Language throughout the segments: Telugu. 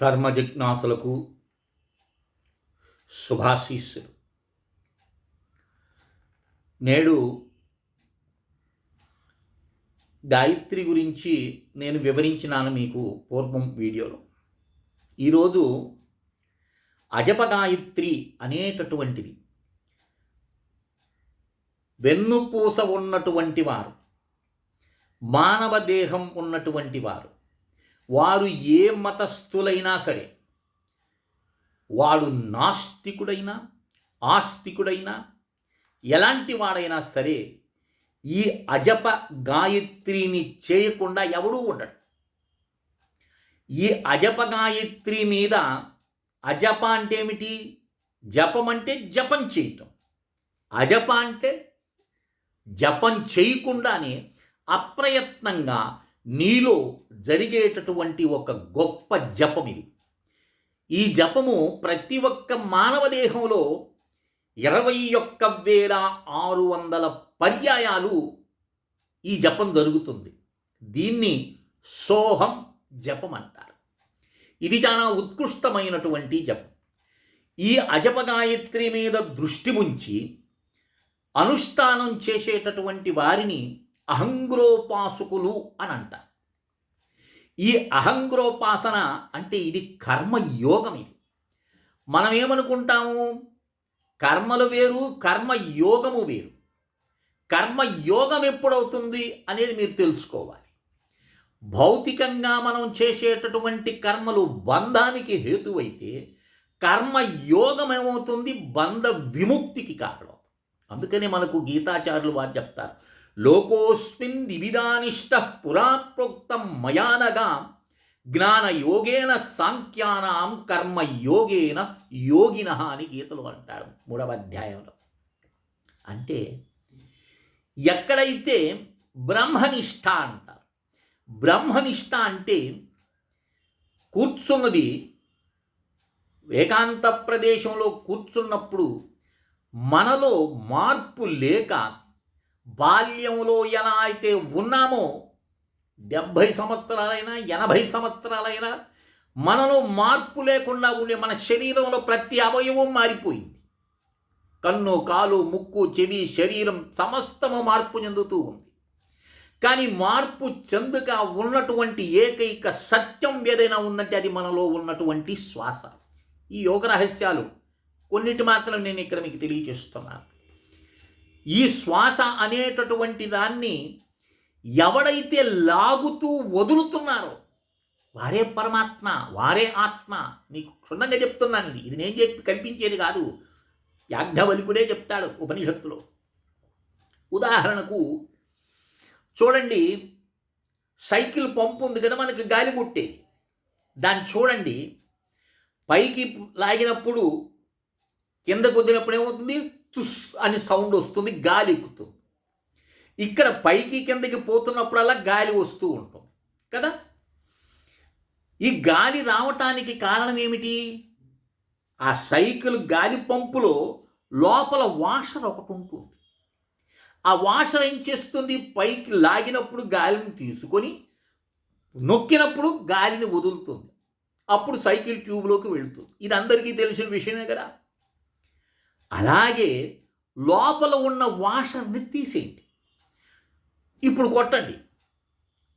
ధర్మ జిజ్ఞాసులకు శుభాశీస్సులు. నేడు గాయత్రి గురించి నేను వివరించినాను మీకు పూర్వం వీడియోలో. ఈరోజు అజపగాయత్రి అనేటటువంటిది. వెన్నుపూస ఉన్నటువంటి వారు మానవ దేహం ఉన్నటువంటి వారు వారు ఏ మతస్థులైనా సరే వాడు నాస్తికుడైనా ఆస్తికుడైనా ఎలాంటి వాడైనా సరే ఈ అజప గాయత్రిని చేయకుండా ఎవడూ ఉండడు. ఈ అజప గాయత్రి మీద అజప అంటే ఏమిటి? జపం అంటే జపం చేయటం. అజప అంటే జపం చేయకుండానే అప్రయత్నంగా నీలో జరిగేటటువంటి ఒక గొప్ప జపం ఇది. ఈ జపము ప్రతి ఒక్క మానవ దేహంలో ఇరవై ఒక్క వేల ఆరు వందల పర్యాయాలు ఈ జపం జరుగుతుంది. దీన్ని సోహం జపం అంటారు. ఇది చాలా ఉత్కృష్టమైనటువంటి జపం. ఈ అజప గాయత్రి మీద దృష్టి ఉంచి అనుష్ఠానం చేసేటటువంటి వారిని అహంగ్రోపాసుకులు అని అంటారు. ఈ అహంగ్రోపాసన అంటే ఇది కర్మయోగం ఇది. మనం ఏమనుకుంటాము? కర్మలు వేరు కర్మయోగము వేరు. కర్మయోగం ఎప్పుడవుతుంది అనేది మీరు తెలుసుకోవాలి. భౌతికంగా మనం చేసేటటువంటి కర్మలు బంధానికి హేతువైతే కర్మయోగం ఏమవుతుంది? బంధ విముక్తికి కారణం. అందుకనే మనకు గీతాచారులు వారు చెప్తారు. లోకోస్మిన్ దివిదానిష్ట పురా ప్రోక్తం మయానగా జ్ఞానయోగేన సాంఖ్యానాం కర్మయోగేన యోగిన అని గీతలు అంటారు మూడవ అధ్యాయంలో. అంటే ఎక్కడైతే బ్రహ్మనిష్ట అంటారు బ్రహ్మనిష్ట అంటే కూర్చున్నది ఏకాంత ప్రదేశంలో కూర్చున్నప్పుడు మనలో మార్పు లేక బాల్యంలో ఎలా అయితే ఉన్నామో డెబ్భై సంవత్సరాలైనా ఎనభై సంవత్సరాలైనా మనలో మార్పు లేకుండా ఉండే మన శరీరంలో ప్రతి అవయవం మారిపోయింది. కన్ను కాలు ముక్కు చెవి శరీరం సమస్తము మార్పు చెందుతూ ఉంది. కానీ మార్పు చెందుక ఉన్నటువంటి ఏకైక సత్యం ఏదైనా ఉందంటే అది మనలో ఉన్నటువంటి శ్వాస. ఈ యోగ రహస్యాలు కొన్నిటి మాత్రం నేను ఇక్కడ మీకు తెలియజేస్తున్నాను. ఈ శ్వాస అనేటటువంటి దాన్ని ఎవడైతే లాగుతూ వదులుతున్నారో వారే పరమాత్మ వారే ఆత్మ నీకు క్షుణ్ణంగా చెప్తున్నాను ఇది. ఇది నేను చెప్పి కల్పించేది కాదు. యాజ్ఞవల్కుడే చెప్తాడు ఉపనిషత్తులో. ఉదాహరణకు చూడండి సైకిల్ పంపు ఉంది కదా మనకి గాలి కొట్టేది. దాన్ని చూడండి పైకి లాగినప్పుడు కింద కొద్దినప్పుడు ఏమవుతుంది? తుస్ అని సౌండ్ వస్తుంది గాలి ఎక్కుతుంది. ఇక్కడ పైకి కిందకి పోతున్నప్పుడల్లా గాలి వస్తూ ఉంటుంది కదా? ఈ గాలి రావటానికి కారణం ఏమిటి? ఆ సైకిల్ గాలి పంపులో లోపల వాషర్ ఒకటి ఉంటుంది. ఆ వాషర్ ఏం చేస్తుంది? పైకి లాగినప్పుడు గాలిని తీసుకొని నొక్కినప్పుడు గాలిని వదులుతుంది. అప్పుడు సైకిల్ ట్యూబ్లోకి వెళుతుంది. ఇది అందరికీ తెలిసిన విషయమే కదా? అలాగే లోపల ఉన్న వాషర్ని తీసేయండి. ఇప్పుడు కొట్టండి.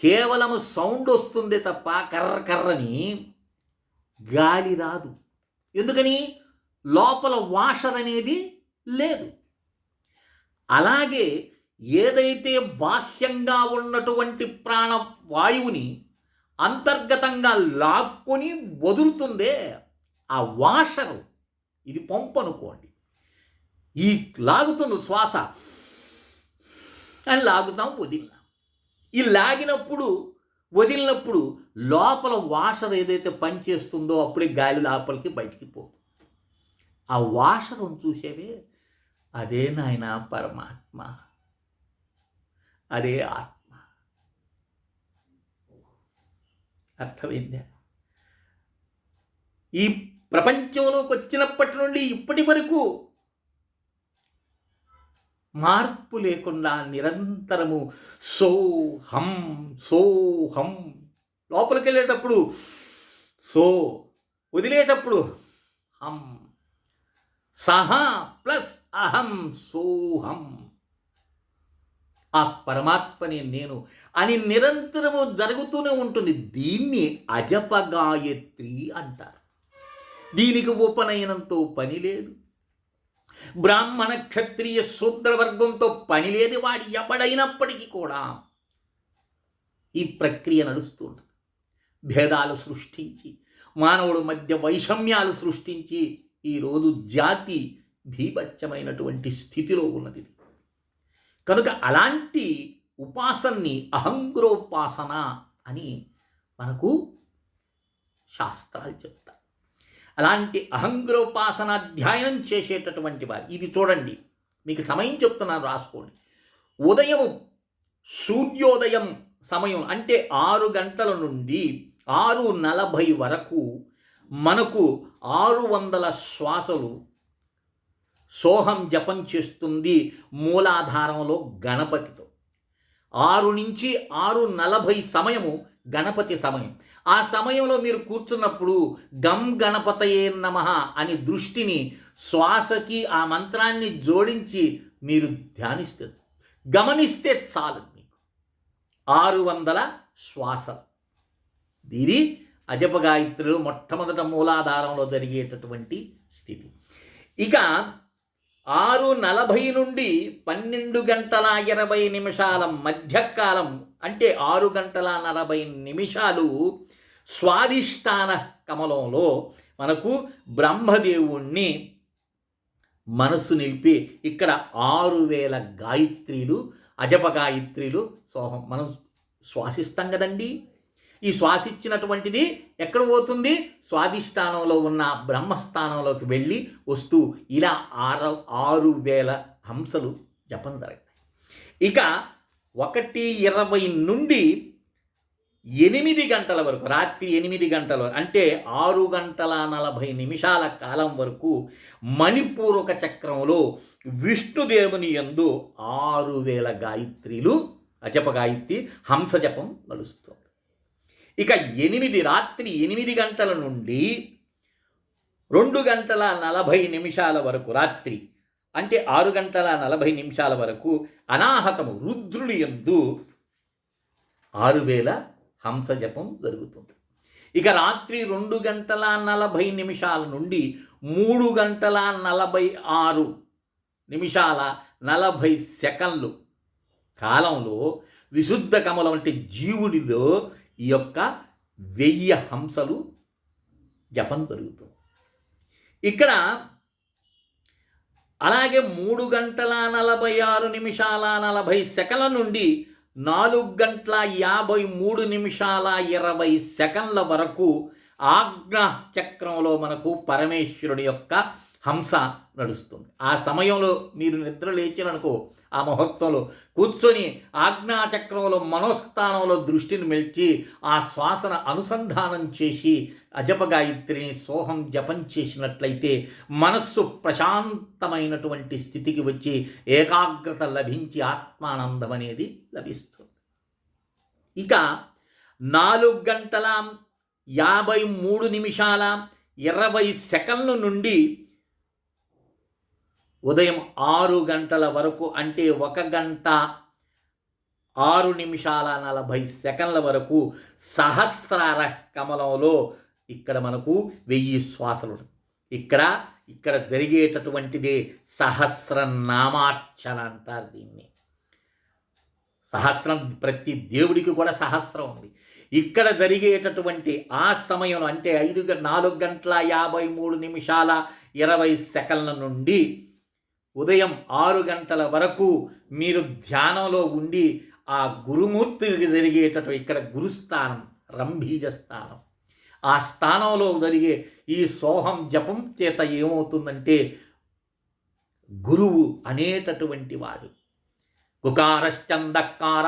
కేవలం సౌండ్ వస్తుంది తప్ప కర్ర కర్రని గాలి రాదు. ఎందుకని? లోపల వాషర్ అనేది లేదు. అలాగే ఏదైతే బాహ్యంగా ఉన్నటువంటి ప్రాణ వాయువుని అంతర్గతంగా లాక్కొని వదులుతుందే ఆ వాషరు. ఇది పంపు అనుకోండి ఈ లాగుతుంది శ్వాస. అని లాగుతాం వదిలినాం. ఈ లాగినప్పుడు వదిలినప్పుడు లోపల వాషర్ ఏదైతే పనిచేస్తుందో అప్పుడే గాలి లోపలికి బయటికి పోతుంది. ఆ వాషర్ చూసేవే అదే నాయన పరమాత్మ. అదే ఆత్మ. అర్థమైందా? ఈ ప్రపంచంలోకి వచ్చినప్పటి నుండి ఇప్పటి వరకు మార్పు లేకుండా నిరంతరము సోహం సోహం. లోపలికి వెళ్ళేటప్పుడు సో వదిలేటప్పుడు హం. సహా ప్లస్ అహం సోహం. ఆ పరమాత్మని నేను అని నిరంతరము జరుగుతూనే ఉంటుంది. దీన్ని అజపగాయత్రి అంటారు. దీనికి ఉపనయనంతో పని లేదు. బ్రాహ్మణ క్షత్రియ శూద్రవర్గంతో పని లేదు వాడి ఎవడైనప్పటికీ కూడా ఈ ప్రక్రియ నడుస్తూ ఉంటుంది. భేదాలు సృష్టించి మానవుడు మధ్య వైషమ్యాలు సృష్టించి ఈరోజు జాతి భీభత్యమైనటువంటి స్థితిలో ఉన్నది కనుక అలాంటి ఉపాసనని అహంగ్రోపాసన అని మనకు శాస్త్రాలు చెప్తాయి. అలాంటి అహంగ్రోపాసన అధ్యయనం చేసేటటువంటి వారు. ఇది చూడండి. మీకు సమయం చెప్తున్నాను రాసుకోండి. ఉదయం సూర్యోదయం సమయం అంటే ఆరు గంటల నుండి ఆరు నలభై వరకు మనకు ఆరు వందల శ్వాసలు సోహం జపం చేస్తుంది మూలాధారంలో గణపతితో. ఆరు నుంచి ఆరు నలభై సమయము గణపతి సమయం. ఆ సమయంలో మీరు కూర్చున్నప్పుడు గం గణపతయే నమ అని దృష్టిని శ్వాసకి ఆ మంత్రాన్ని జోడించి మీరు ధ్యానిస్తే గమనిస్తే చాలు మీకు. ఆరు వందల శ్వాస దీని అజపగాయత్రులు మొట్టమొదట మూలాధారంలో జరిగేటటువంటి స్థితి. ఇక ఆరు నలభై నుండి పన్నెండు గంటల ఇరవై నిమిషాల మధ్యకాలం అంటే ఆరు గంటల నలభై నిమిషాలు స్వాధిష్టాన కమలంలో మనకు బ్రహ్మదేవుణ్ణి మనస్సు నిలిపి ఇక్కడ ఆరు వేల గాయత్రీలు అజప గాయత్రీలు సోహం. మనం శ్వాసిస్తాం కదండి. ఈ శ్వాసిచ్చినటువంటిది ఎక్కడ పోతుంది? స్వాధిష్టానంలో ఉన్న బ్రహ్మస్థానంలోకి వెళ్ళి వస్తూ ఇలా ఆరు ఆరు వేల హంసలు జపం జరుగుతాయి. ఇక ఒకటి ఇరవై నుండి ఎనిమిది గంటల వరకు రాత్రి ఎనిమిది గంటల అంటే ఆరు గంటల నలభై నిమిషాల కాలం వరకు మణిపూర్వక చక్రంలో విష్ణుదేవుని ఎందు ఆరు వేల గాయత్రీలు అజప గాయత్రి హంస జపం నడుస్తుంది. ఇక ఎనిమిది రాత్రి ఎనిమిది గంటల నుండి రెండు గంటల నలభై నిమిషాల వరకు రాత్రి అంటే ఆరు గంటల నలభై నిమిషాల వరకు అనాహతము రుద్రుడి ఎందు ఆరు వేల హంస జపం జరుగుతుంది. ఇక రాత్రి రెండు గంటల నలభై నిమిషాల నుండి మూడు గంటల నలభై ఆరు నిమిషాల నలభై సెకండ్లు కాలంలో విశుద్ధ కమలం అంటే జీవుడిలో ఈ యొక్క వెయ్యి హంసలు జపం జరుగుతుంది. ఇక్కడ అలాగే మూడు గంటల నలభై ఆరు నిమిషాల నలభై సెకండ్ల నుండి నాలుగు గంటల యాభై మూడు నిమిషాల ఇరవై సెకండ్ల వరకు ఆజ్ఞ చక్రంలో మనకు పరమేశ్వరుడి యొక్క హంస నడుస్తుంది. ఆ సమయంలో మీరు నిద్ర లేచిననుకో ఆ ముహూర్తంలో కూర్చొని ఆజ్ఞాచక్రంలో మనోస్థానంలో దృష్టిని మెల్చి ఆ శ్వాసన అనుసంధానం చేసి అజపగాయత్రిని సోహం జపం చేసినట్లయితే మనస్సు ప్రశాంతమైనటువంటి స్థితికి వచ్చి ఏకాగ్రత లభించి ఆత్మానందం అనేది లభిస్తుంది. ఇక నాలుగు గంటల యాభై మూడు నిమిషాల ఇరవై సెకండ్ల నుండి ఉదయం ఆరు గంటల వరకు అంటే ఒక గంట ఆరు నిమిషాల నలభై సెకండ్ల వరకు సహస్రార కమలంలో ఇక్కడ మనకు వెయ్యి శ్వాసలు ఇక్కడ ఇక్కడ జరిగేటటువంటిదే సహస్రనామార్చన అంటారు దీన్ని. సహస్రం ప్రతి దేవుడికి కూడా సహస్రం ఉంది. ఇక్కడ జరిగేటటువంటి ఆ సమయంలో అంటే ఐదు నాలుగు గంటల యాభై మూడు నిమిషాల ఇరవై సెకండ్ల నుండి ఉదయం ఆరు గంటల వరకు మీరు ధ్యానంలో ఉండి ఆ గురుమూర్తికి జరిగేటట్టు ఇక్కడ గురుస్థానం రంభీజ స్థానం. ఆ స్థానంలో జరిగే ఈ సోహం జపం చేత ఏమవుతుందంటే గురువు అనేటటువంటి వాడు. గుకారశ్చందకార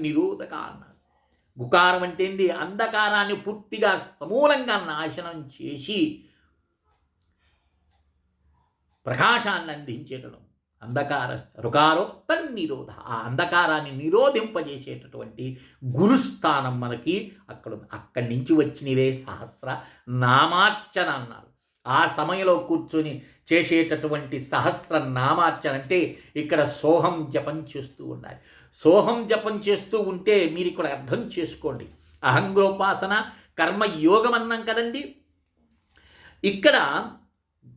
నిరోధక అన్నాడు గుకారం అంటే ఏంది? అంధకారాన్ని పూర్తిగా సమూలంగా నాశనం చేసి ప్రకాశాన్ని అందించేటడం అంధకార రుకారో తన్నిరోధ. ఆ అంధకారాన్ని నిరోధింపజేసేటటువంటి గురుస్థానం మనకి అక్కడ అక్కడి నుంచి వచ్చినవే సహస్ర నామార్చన అన్నారు. ఆ సమయంలో కూర్చొని చేసేటటువంటి సహస్ర నామార్చన అంటే ఇక్కడ సోహం జపం చేస్తూ ఉండాలి. సోహం జపం చేస్తూ ఉంటే మీరు ఇక్కడ అర్థం చేసుకోండి. అహంగ్రోపాసన కర్మయోగం అన్నాం కదండి. ఇక్కడ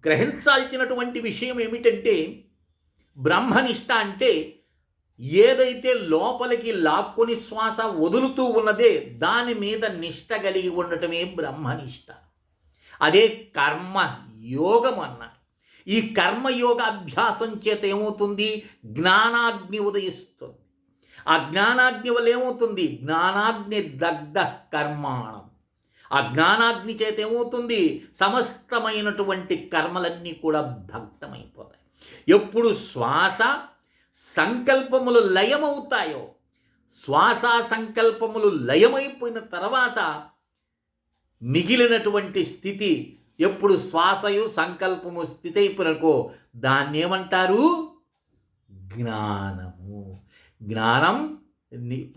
గ్రహించాల్సినటువంటి విషయం ఏమిటంటే బ్రహ్మనిష్ట అంటే ఏదైతే లోపలికి లాక్కొని శ్వాస వదులుతూ ఉన్నదే దాని మీద నిష్ట కలిగి ఉండటమే బ్రహ్మనిష్ట. అదే కర్మ యోగం అన్నారు. ఈ కర్మయోగ అభ్యాసం చేత ఏమవుతుంది? జ్ఞానాగ్ని ఉదయిస్తుంది. ఆ జ్ఞానాగ్ని వల్ల ఏమవుతుంది? జ్ఞానాగ్ని దగ్ధ కర్మాణం. ఆ జ్ఞానాగ్ని చేత ఏమవుతుంది? సమస్తమైనటువంటి కర్మలన్నీ కూడా భక్తమైపోతాయి ఎప్పుడు శ్వాస సంకల్పములు లయమవుతాయో శ్వాస సంకల్పములు లయమైపోయిన తర్వాత మిగిలినటువంటి స్థితి ఎప్పుడు శ్వాసయు సంకల్పము స్థితి అయిపోయినకో దాన్ని ఏమంటారు జ్ఞానము. జ్ఞానం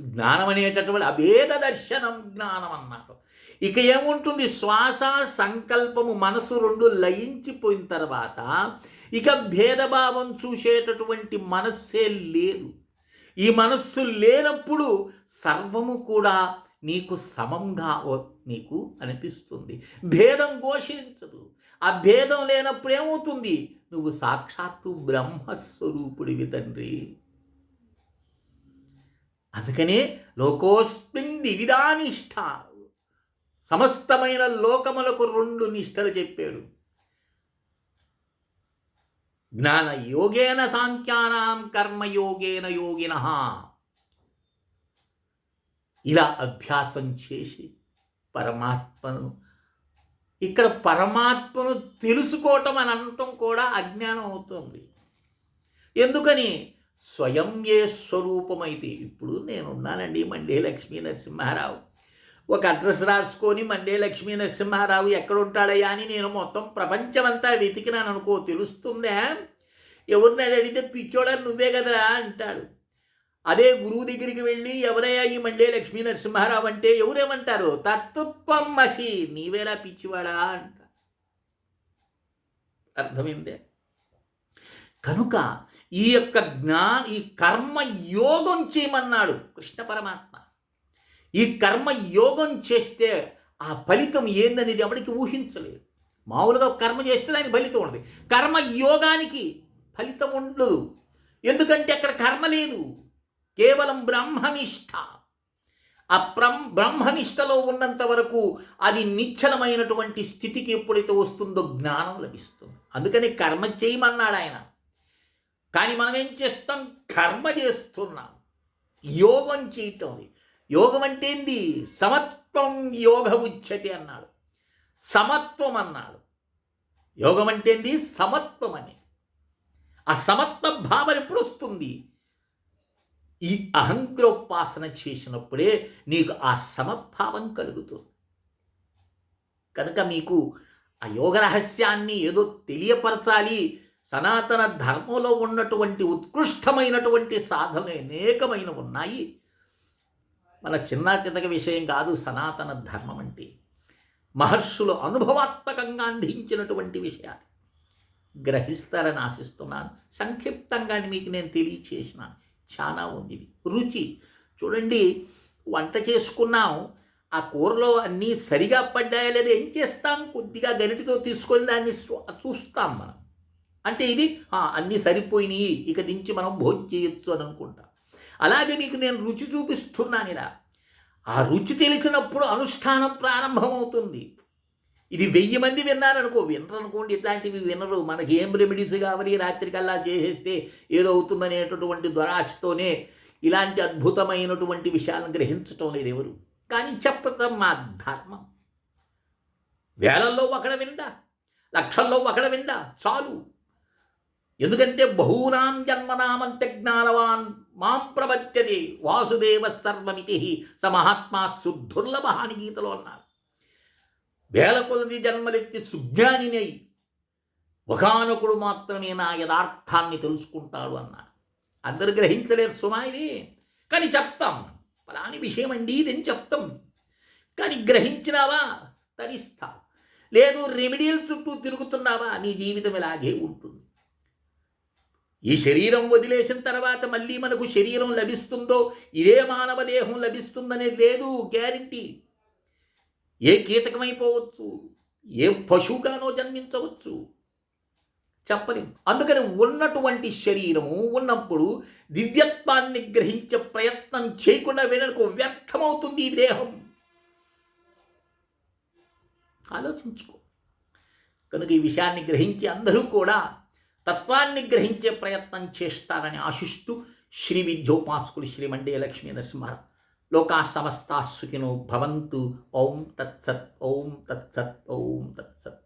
జ్ఞానం అనేటటువంటి అభేద దర్శనం జ్ఞానం అన్నారు ఇక ఏముంటుంది? శ్వాస సంకల్పము మనసు రెండు లయించిపోయిన తర్వాత ఇక భేదభావం చూసేటటువంటి మనస్సే లేదు. ఈ మనస్సు లేనప్పుడు సర్వము కూడా నీకు సమంగా ఓ- నీకు అనిపిస్తుంది. భేదం ఘోషించదు. ఆ భేదం లేనప్పుడు ఏమవుతుంది? నువ్వు సాక్షాత్తు బ్రహ్మస్వరూపుడివి తండ్రి. అందుకనే లోకోస్మిన్ వివిధానిష్ట సమస్తమైన లోకములకు రెండు నిష్టలు చెప్పాడు. జ్ఞాన యోగేన సాంఖ్యానాం కర్మయోగేన యోగిన. ఇలా అభ్యాసం చేసి పరమాత్మను ఇక్కడ పరమాత్మను తెలుసుకోవటం అని అనటం కూడా అజ్ఞానం అవుతుంది. ఎందుకని? స్వయం ఏ స్వరూపమైతే ఇప్పుడు నేనున్నానండి మండే లక్ష్మీ నరసింహారావు. ఒక అడ్రస్ రాసుకొని మండే లక్ష్మీ నరసింహారావు ఎక్కడ ఉంటాడయ్యా అని నేను మొత్తం ప్రపంచమంతా వెతికినాను అనుకో తెలుస్తుందా? ఎవరిని అడిగితే పిచ్చోడా నువ్వే కదరా అంటాడు. అదే గురువు దగ్గరికి వెళ్ళి ఎవరయ్యా ఈ మండే లక్ష్మీ నరసింహారావు అంటే ఎవరేమంటారు? తత్వత్వం మసి నీవేలా పిచ్చివాడా అంట అర్థమైందే? కనుక ఈ యొక్క జ్ఞా ఈ కర్మ యోగం చేయమన్నాడు కృష్ణ పరమాత్మ. ఈ కర్మ యోగం చేస్తే ఆ ఫలితం ఏందనేది ఎవరికి ఊహించలేదు. మామూలుగా కర్మ చేస్తే దానికి ఫలితం ఉండదు. కర్మ యోగానికి ఫలితం ఉండదు. ఎందుకంటే అక్కడ కర్మ లేదు. కేవలం బ్రహ్మనిష్ట. ఆ బ్రహ్మ బ్రహ్మనిష్టలో ఉన్నంత వరకు అది నిశ్చలమైనటువంటి స్థితికి ఎప్పుడైతే వస్తుందో జ్ఞానం లభిస్తుంది. అందుకని కర్మ చేయమన్నాడు ఆయన. కానీ మనం ఏం చేస్తాం? కర్మ చేస్తున్నాం. యోగం చేయటం యోగం అంటే ఏంది సమత్వం యోగ ఉచ్యతి అన్నాడు. సమత్వం అన్నాడు యోగం అంటే ఏంది సమత్వం అని ఆ సమత్వ భావన ఎప్పుడు వస్తుంది ఈ అహంగ్రోపాసన చేసినప్పుడే నీకు ఆ సమభావం కలుగుతుంది. కనుక మీకు ఆ యోగ రహస్యాన్ని ఏదో తెలియపరచాలి. సనాతన ధర్మంలో ఉన్నటువంటి ఉత్కృష్టమైనటువంటి సాధనలు అనేకమైన ఉన్నాయి. మన చిన్న చితక విషయం కాదు సనాతన ధర్మం అంటే. మహర్షులు అనుభవాత్మకంగా అందించినటువంటి విషయాలు. గ్రహిస్తారని ఆశిస్తున్నాను. సంక్షిప్తంగా మీకు నేను తెలియచేసినాను. చాలా ఉంది ఇది. రుచి. చూడండి వంట చేసుకున్నాం. ఆ కూరలో అన్నీ సరిగా పడ్డాయా లేదా ఏం చేస్తాం? కొద్దిగా గరిటితో తీసుకొని దాన్ని చూస్తాం మనం. అంటే ఇది అన్నీ సరిపోయినాయి ఇక దించి మనం భోజనం చేయొచ్చు అని అనుకుంటాం. అలాగే మీకు నేను రుచి చూపిస్తున్నాను ఇలా. ఆ రుచి తెలిసినప్పుడు అనుష్ఠానం ప్రారంభమవుతుంది. ఇది వెయ్యి మంది విన్నారనుకో వినరనుకోండి ఇట్లాంటివి వినరు. మనకి ఏం రెమెడీస్ కావాలి? రాత్రికల్లా చేసేస్తే ఏదో అవుతుందనేటటువంటి దురాశతోనే ఇలాంటి అద్భుతమైనటువంటి విషయాలను గ్రహించటం లేదు ఎవరు. కానీ చెప్పటం మా ధర్మం. వేలల్లో ఒకడ విండా లక్షల్లో ఒకడ విండా చాలు. ఎందుకంటే బహూనాం జన్మనామంత జ్ఞానవాన్ మాం ప్రపద్యతే వాసుదేవ సర్వమితి స మహాత్మా సుదుర్లభ అని గీతలో అన్నారు. వేల కొలది జన్మలెత్తి సుజ్ఞానినై ఒకనొకడు మాత్రమే నా యథార్థాన్ని తెలుసుకుంటాడు అన్నాడు. అందరు గ్రహించలేరు సుమా ఇది కానీ చెప్తాం. ఫలాని విషయం అండి ఇదని చెప్తాం. కానీ గ్రహించినావా? తరిస్తావు లేదు రెమిడియల్ చుట్టూ తిరుగుతున్నావా? నీ జీవితం ఇలాగే ఉంటుంది. ఈ శరీరం వదిలేసిన తర్వాత మళ్ళీ మనకు శరీరం లభిస్తుందో ఇదే మానవ దేహం లభిస్తుందనేది లేదు గ్యారంటీ. ఏ కీటకమైపోవచ్చు ఏ పశువుగానో జన్మించవచ్చు. చెప్పలేం. అందుకని ఉన్నటువంటి శరీరము ఉన్నప్పుడు దివ్యత్వాన్ని గ్రహించే ప్రయత్నం చేయకుండా వెనక వ్యర్థమవుతుంది ఈ దేహం. ఆలోచించుకో. కనుక ఈ విషయాన్ని గ్రహించి అందరూ కూడా తత్వాన్ని గ్రహించే ప్రయత్నం చేస్తారని ఆశిస్తూ శ్రీ విద్యోపాసకులు శ్రీ మండే లక్ష్మీ నరసింహ లోకా సమస్తా సుఖినో భవంతు. ఓం తత్సత్ ఓం తత్సత్ ఓం తత్సత్.